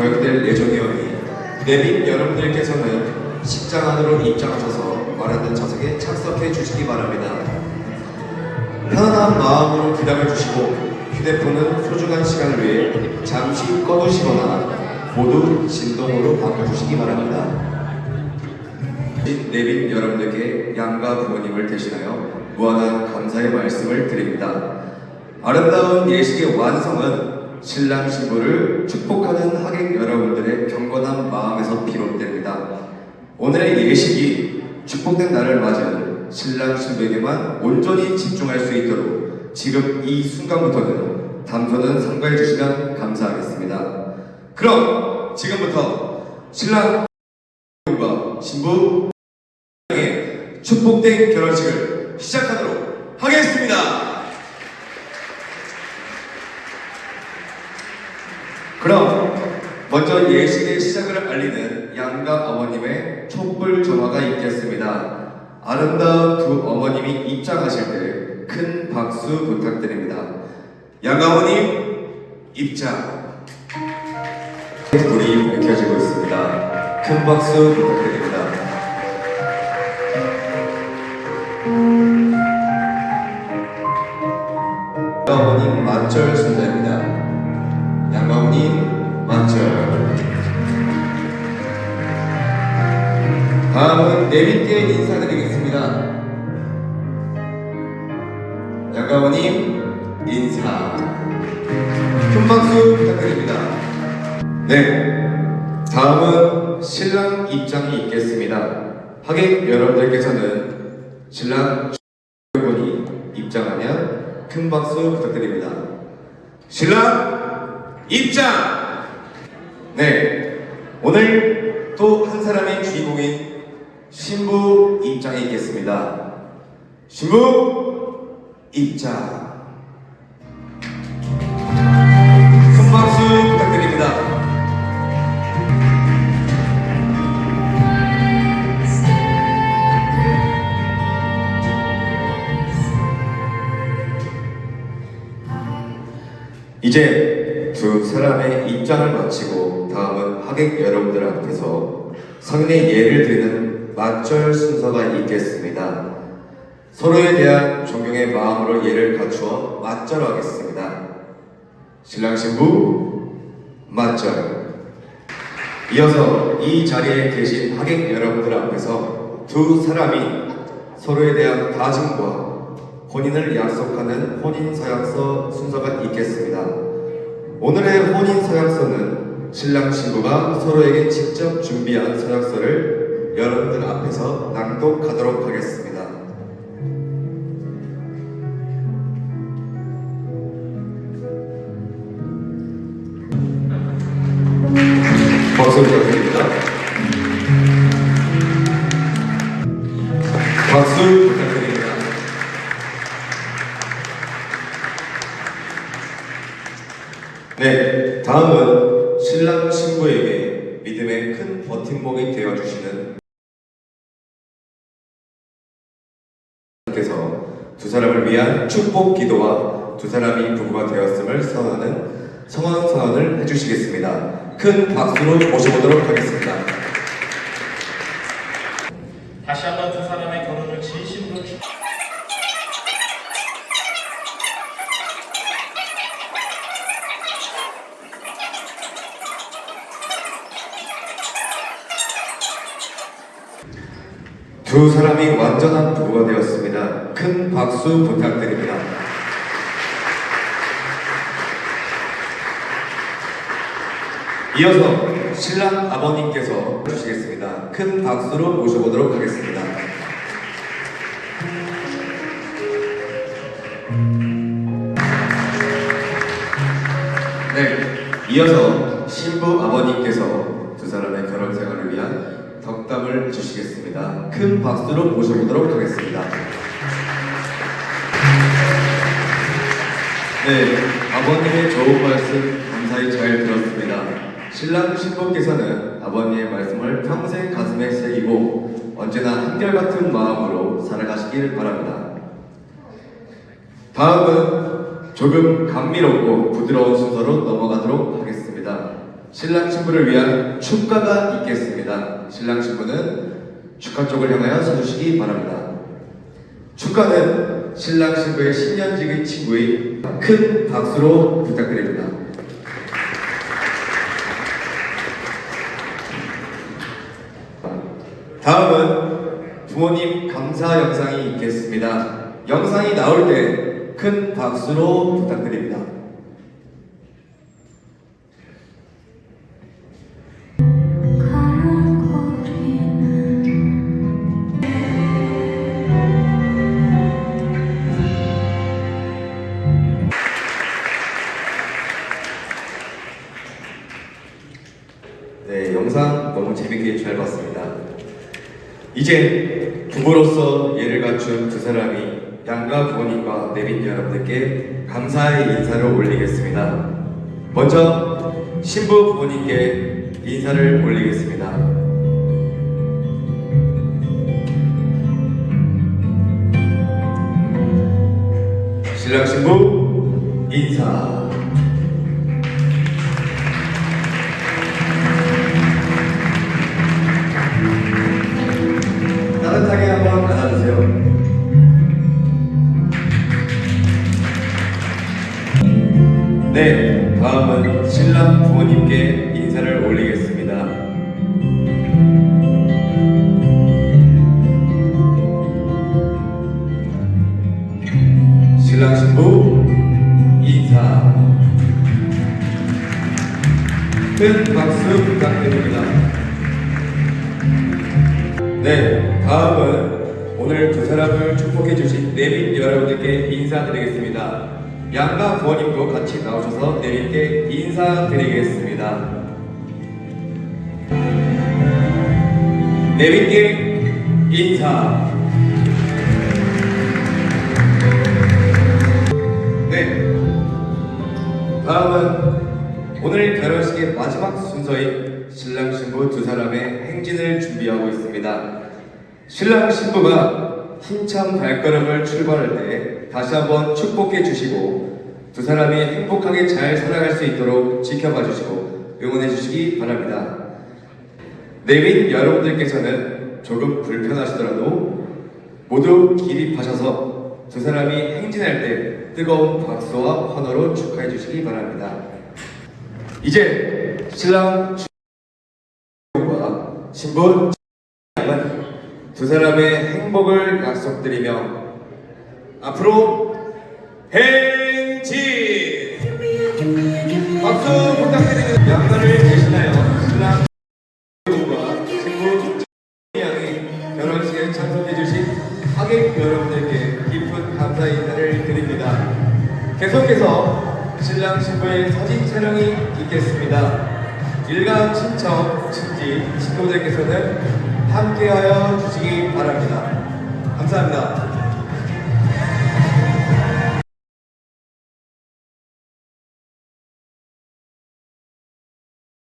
교육될 예정이오니 내빈 여러분들께서는 식장 안으로 입장하셔서 말하는 좌석에 착석해 주시기 바랍니다. 편안한 마음으로 기다려 주시고 휴대폰은 소중한 시간을 위해 잠시 꺼두시거나 모두 진동으로 바꿔주시기 바랍니다. 내빈 여러분들께 양가 부모님을 대신하여 무한한 감사의 말씀을 드립니다. 아름다운 예식의 완성은 신랑 신부를 축복하는 하객 여러분들의 경건한 마음에서 비롯됩니다. 오늘의 예식이 축복된 날을 맞은 신랑 신부에게만 온전히 집중할 수 있도록 지금 이 순간부터는 담소는 삼가해 주시면 감사하겠습니다. 그럼 지금부터 신랑 과 신부 의 축복된 결혼식을 시작하도록 하겠습니다. 그럼 먼저 예식의 시작을 알리는 양가 어머님의 촛불 점화가 있겠습니다. 아름다운 두 어머님이 입장하실 때 큰 박수 부탁드립니다. 양가 어머님 입장. 불이 밝혀지고 있습니다. 큰 박수 부탁드립니다. 양가어머님 만절 순서 내빈께 인사드리겠습니다. 양가어머님 인사. 큰 박수 부탁드립니다. 네. 다음은 신랑 입장이 있겠습니다. 하객 여러분들께서는 신랑 분이 입장하면 큰 박수 부탁드립니다. 신랑 입장! 네. 오늘 또 한 사람의 주인공인 신부 입장이 있겠습니다. 신부 입장. 이제 두 사람의 입장을 마치고 다음은 하객 여러분들 앞에서 성인의 예를 드리는 맞절 순서가 있겠습니다. 서로에 대한 존경의 마음으로 예를 갖추어 맞절하겠습니다. 신랑 신부 맞절. 이어서 이 자리에 계신 하객 여러분들 앞에서 두 사람이 서로에 대한 다짐과 혼인을 약속하는 혼인 서약서 순서가 있겠습니다. 오늘의 혼인 서약서는 신랑 신부가 서로에게 직접 준비한 서약서를 여러분들 앞에서 낭독하도록 하겠습니다. 박수 부탁드립니다. 박수 부탁드립니다. 네, 다음은 신랑 신부에게 믿음의 큰 버팀목이 되어주시는 사람을 위한 축복 기도와 두 사람이 부부가 되었음을 선언하는 성원 선언을 해주시겠습니다. 큰 박수로 모셔보도록 하겠습니다. 다시 한번 두 사람의 결혼을 진심으로 축 두 사람이 완전한 부부가 되었습니다. 큰 박수 부탁드립니다. 이어서 신랑 아버님께서 주시겠습니다. 큰 박수로 모셔보도록 하겠습니다. 네, 이어서 신부 아버님께서 두 사람의 결혼 생활을 위한 덕담을 해주시겠습니다. 큰 박수로 모셔보도록 하겠습니다. 네, 아버님의 좋은 말씀 감사히 잘 들었습니다. 신랑 신부께서는 아버님의 말씀을 평생 가슴에 새기고 언제나 한결같은 마음으로 살아가시길 바랍니다. 다음은 조금 감미롭고 부드러운 순서로 넘어가도록. 신랑 신부를 위한 축가가 있겠습니다. 신랑 신부는 축가 쪽을 향하여 서주시기 바랍니다. 축가는 신랑 신부의 10년지기 친구의 큰 박수로 부탁드립니다. 다음은 부모님 감사 영상이 있겠습니다. 영상이 나올 때 큰 박수로 부탁드립니다. 이제 부부로서 예를 갖춘 두 사람이 양가 부모님과 내빈 여러분들께 감사의 인사를 올리겠습니다. 먼저 신부 부모님께 인사를 올리겠습니다. 신랑 신부 인사. 네, 다음은 신랑 부모님께 인사를 올리겠습니다. 신랑 신부 인사. 큰 박수 부탁드립니다. 네, 다음은 오늘 두 사람을 축복해 주신 내빈 여러분들께 인사드리겠습니다. 양가 부모님도 같이 나오셔서 내빈께 인사드리겠습니다. 내빈께 인사. 네, 다음은 오늘 결혼식의 마지막 순서인 신랑 신부 두 사람의 행진을 준비하고 있습니다. 신랑 신부가 힘찬 발걸음을 출발할 때 다시 한번 축복해 주시고 두 사람이 행복하게 잘 살아갈 수 있도록 지켜봐 주시고 응원해 주시기 바랍니다. 내빈 여러분들께서는 조금 불편하시더라도 모두 기립하셔서 두 사람이 행진할 때 뜨거운 박수와 환호로 축하해 주시기 바랍니다. 이제 신랑 과 신부 두 사람의 행복을 약속드리며 앞으로 행진 박수 부탁드리는 양가를 계시나요? 신랑 과 신부 양이 결혼식에 참석해주신 하객 여러분들께 깊은 감사 인사를 드립니다. 계속해서 신랑 신부의 사진 촬영이 있겠습니다. 일가 친척, 친지, 친구들께서는 함께하여 주시기 바랍니다. 감사합니다.